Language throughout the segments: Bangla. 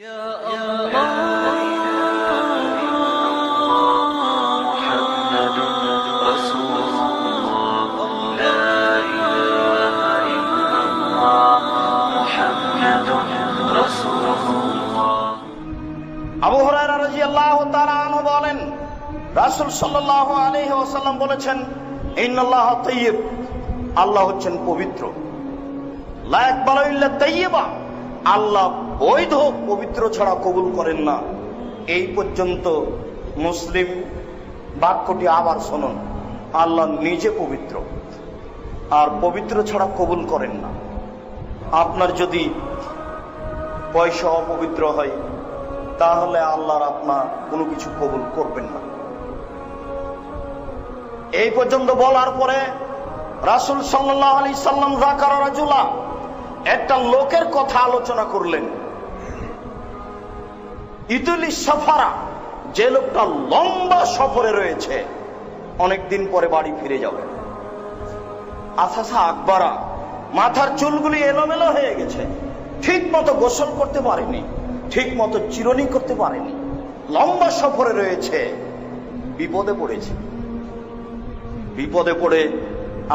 বলেন, রাসূল সাল্লাল্লাহু আলাইহি ওয়াসাল্লাম বলেছেন, ইন্নাল্লাহ তাইয়্যিব আল্লাহ হচ্ছেন পবিত্র। লা ইয়াকবালু ইল্লা আল্লাহ বৈধ পবিত্র ছাড়া কবুল করেন না। এই পর্যন্ত মুসলিম বাক্যটি আবার শুনুন। আল্লাহ নিজে পবিত্র, আর পবিত্র ছাড়া কবুল করেন না। আপনার যদি পয়সা অপবিত্র হয়, তাহলে আল্লাহর আপনার কোনো কিছু কবুল করবেন না। এই পর্যন্ত বলার পরে রাসুল সাল্লাহ আলি সাল্লাম জাকার রাজুলা, একটা লোকের কথা আলোচনা করলেন। ইতুলি সফারা যে লোকটা লম্বা সফরে রয়েছে, অনেকদিন পরে বাড়ি ফিরে যাবে। আসাসা আকবরা, মাথার চুলগুলি এলোমেলো হয়ে গেছে ঠিক মতো গোসল করতে পারেনি ঠিক মতো চিরনি করতে পারেনি, লম্বা সফরে রয়েছে, বিপদে পড়েছে। বিপদে পড়ে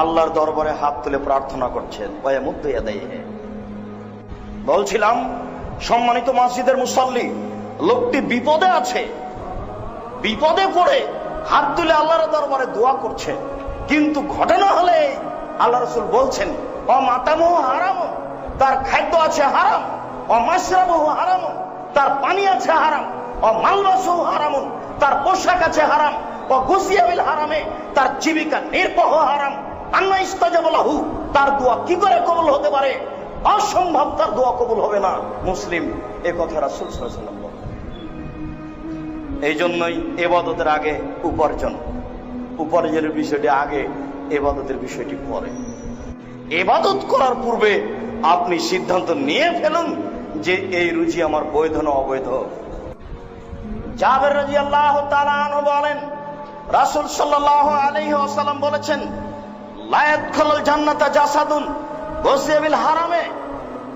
আল্লাহর দরবারে হাত তুলে প্রার্থনা করছেন বলছিলাম, সম্মানিত মসজিদের মুসল্লি লোকটি বিপদে আছে। বিপদে পড়ে হাত তুলে আল্লাহর দরবারে দোয়া করছে। কিন্তু ঘটনা হলে আল্লাহ রসুল বলছেন, অ মাতামহ হারাম, তার খাদ্য আছে হারাম, অ মাসরাবহ হারাম, তার পানি আছে হারাম, অ মালবাসহ হারাম, তার পোশাক আছে হারাম ও গুসিয়াবিল হারামে, তার জীবিকা নির্বহ হারাম আন্না তার দোয়া কি করে কবুল হতে পারে? অসম্ভব তার দোয়া কবুল হবে না। মুসলিম, এ কথা রাসুল সাল্লাম এই জন্যই এবাদতের আগে উপার্জন। উপার্জনের বিষয়টি আগে, এবাদতের বিষয়টি পরে। এবাদত করার পূর্বে আপনি সিদ্ধান্ত নিয়ে ফেলুন যে এই রুচি আমার বৈধ না অবৈধ। আল্লাহ বলেছেন জান্নাতা হারামে,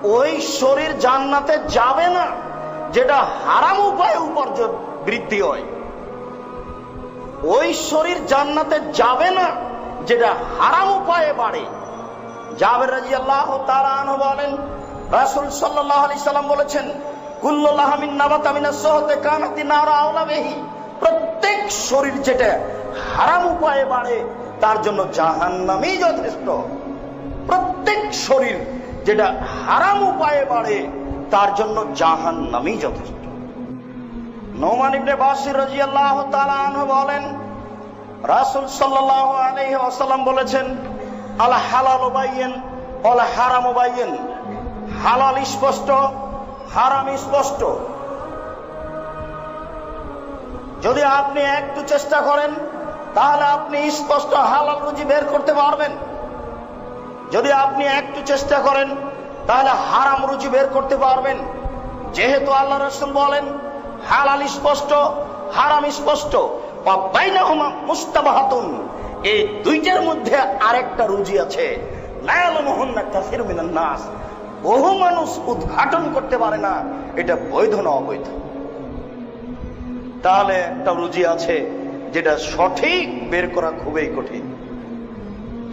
ওই শরীর জান্নাতে যাবে না। যেটা হারাম উপায়ে উপার্জন বৃদ্ধি হয়। ওই শরীর জান্নাতে যাবে না, যেটা হারাম উপায়ে বাড়ে। জাবের রাজি আল্লাহ তারানো বলেন, রাসুল সাল্লাহ আলি সাল্লাম বলেছেন কুল্লাহামিন সহতে কানাতি প্রত্যেক শরীর যেটা হারাম উপায়ে বাড়ে, তার জন্য যথেষ্ট। প্রত্যেক শরীর যেটা হারাম উপায়ে বাড়ে তার জন্য জাহান জাহান্নামই যথেষ্ট। নোমান ইবনে বাসির তাআলা আনহু বলেন, রাসূল সাল্লাল্লাহু আলাইহি ওয়াসাল্লাম বলেছেন, আল হালাল বাইয়িন, ওয়াল হারাম বাইয়িন। হালাল স্পষ্ট, হারাম স্পষ্ট। যদি আপনি একটু চেষ্টা করেন, তাহলে আপনি স্পষ্ট হালাল রুজি বের করতে পারবেন। যদি আপনি একটু চেষ্টা করেন তাহলে হারাম রুচি বের করতে পারবেন। যেহেতু আল্লাহ রসুল বলেন, হালাল স্পষ্ট, হারাম স্পষ্ট। মুস্তাবাহাতুন। এই দুইটার মধ্যে আরেকটা রুজি আছে। নাস। বহু মানুষ উদ্ঘাটন করতে পারে না। এটা বৈধ না অবৈধ? তাহলে একটা রুজি আছে, যেটা সঠিক বের করা খুবই কঠিন।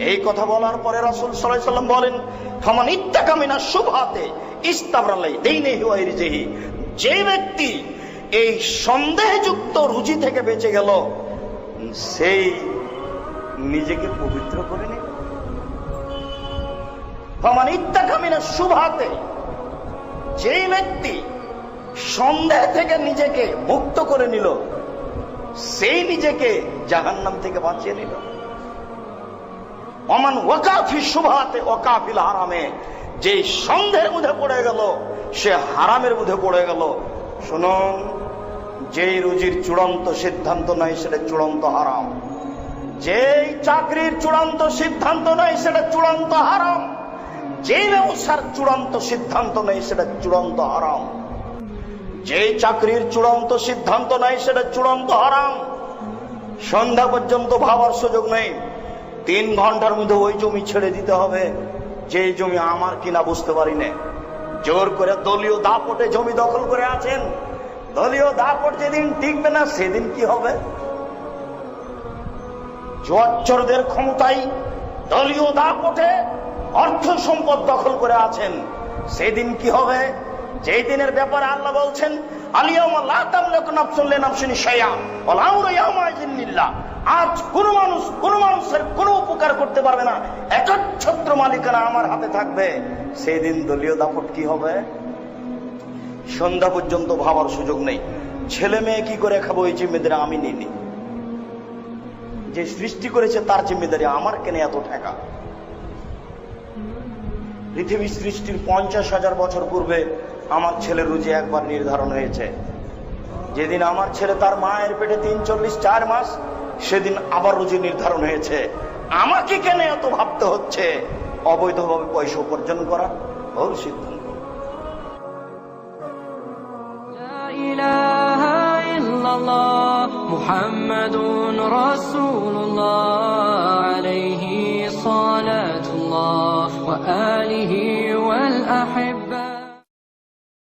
এই কথা বলার পরে রাসুল সাল্লাম বলেন, ফমান ইত্তাকামিনা শুভাতে দেইনে হুয়াইরিজেহি যে ব্যক্তি এই সন্দেহযুক্ত রুচি থেকে বেঁচে গেল, সেই নিজেকে পবিত্র করে নিল। ফমান ইত্তাকামিনা শুভাতে যে ব্যক্তি সন্দেহ থেকে নিজেকে মুক্ত করে নিল, সেই নিজেকে জাহান্নাম থেকে বাঁচিয়ে নিল। অমান ওয়াকাফি শুভাতে ওয়াকাফিল হারামে। যে সন্দেহের মধ্যে পড়ে গেল, সে হারামের মধ্যে পড়ে গেল। শুনুন, যেই রুজির চূড়ান্ত সিদ্ধান্ত নাই, সেটা চূড়ান্ত হারাম। যেই চাকরির চূড়ান্ত সিদ্ধান্ত নাই, সেটা চূড়ান্ত হারাম। যে ব্যবসার চূড়ান্ত সিদ্ধান্ত নেই, সেটা চূড়ান্ত হারাম। যে চাকরির চূড়ান্ত সিদ্ধান্ত নাই, সেটা চূড়ান্ত হারাম। সন্ধ্যা পর্যন্ত ভাবার সুযোগ নেই। তিন ঘণ্টার মধ্যে ওই জমি ছেড়ে দিতে হবে। যে জমি আমার কিনা বুঝতে পারি না। জোর করে দলীয় দাপটে জমি দখল করে আছেন। দলীয় দাপট যেদিন টিকবে না, সেদিন কি হবে? জোয়াচ্চরদের ক্ষমতায় দলীয় দাপটে অর্থ সম্পদ দখল করে আছেন। সেদিন কি হবে? যেই দিনের ব্যাপারে আল্লাহ বলছেন আজ কোন মানুষ, কোন মানুষের কোন উপকার করতে পারবে না। একচ্ছত্র মালিকানা আমার হাতে থাকবে। সেই দিন দলীয় দাপট কি হবে? সন্ধ্যা পর্যন্ত ভাবার সুযোগ নেই। ছেলে মেয়ে কি করে খাব এই জিম্মেদারি আমি নিইনি। যে সৃষ্টি করেছে তার জিম্মেদারি আমার কেনে এত ঠেকা? পৃথিবী সৃষ্টির পঞ্চাশ হাজার বছর পূর্বে আমার ছেলের রুজি একবার নির্ধারণ হয়েছে। যেদিন আমার ছেলে তার মায়ের পেটে তিন চল্লিশ চার মাস সেদিন আবার রুজি নির্ধারণ হয়েছে। আমাকে কেন এত ভাবতে হচ্ছে? অবৈধভাবে পয়সা উপার্জন করা ভুল সিদ্ধান্ত। মুহাম্মাদুন আলিহি ওয়াল আহব